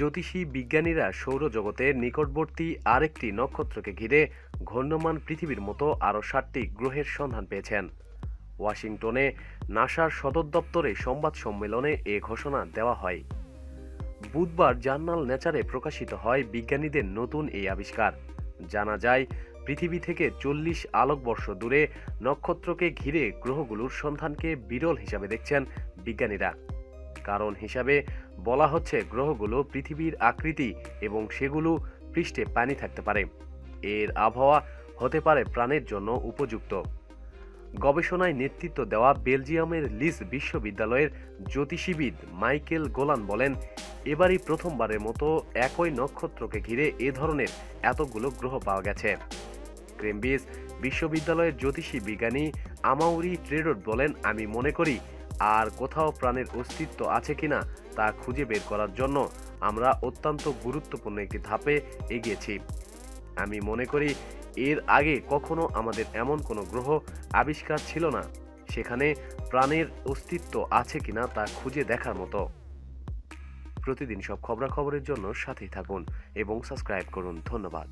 জ্যোতিষী বিজ্ঞানীরা সৌরজগতের নিকটবর্তী আরেকটি নক্ষত্রকে ঘিরে ঘূর্ণমান পৃথিবীর মতো আরও ষাটটি গ্রহের সন্ধান পেয়েছেন। ওয়াশিংটনে নাসার সদর দপ্তরে সংবাদ সম্মেলনে এ ঘোষণা দেওয়া হয়। বুধবার জার্নাল নেচারে প্রকাশিত হয় বিজ্ঞানীদের নতুন এই আবিষ্কার। জানা যায়, পৃথিবী থেকে চল্লিশ আলোকবর্ষ দূরে নক্ষত্রকে ঘিরে গ্রহগুলোর সন্ধানকে বিরল হিসাবে দেখছেন বিজ্ঞানীরা। কারণ হিসাবে বলা হচ্ছে গ্রহগুলো পৃথিবীর আকৃতি এবং সেগুলো পৃষ্ঠে পানি থাকতে পারে। এর আবহাওয়া হতে পারে প্রাণের জন্য উপযুক্ত। গবেষণায় নেতৃত্ব দেওয়া বেলজিয়ামের লিস বিশ্ববিদ্যালয়ের জ্যোতিষীবিদ মাইকেল গোলান বলেন, এবারই প্রথমবারের মতো একই নক্ষত্রকে ঘিরে এ ধরনের এতগুলো গ্রহ পাওয়া গেছে। ক্রেমব্রিজ বিশ্ববিদ্যালয়ের জ্যোতিষী বিজ্ঞানী আমাউরি ট্রেডট বলেন, আমি মনে করি আর কোথাও প্রাণের অস্তিত্ব আছে কিনা তা খুঁজে বের করার জন্য আমরা অত্যন্ত গুরুত্বপূর্ণ একটি ধাপে এগিয়েছি। আমি মনে করি এর আগে কখনো আমাদের এমন কোনো গ্রহ আবিষ্কার ছিল না, সেখানে প্রাণের অস্তিত্ব আছে কিনা তা খুঁজে দেখার মতো। প্রতিদিন সব খবরাখবরের জন্য সাথেই থাকুন এবং সাবস্ক্রাইব করুন। ধন্যবাদ।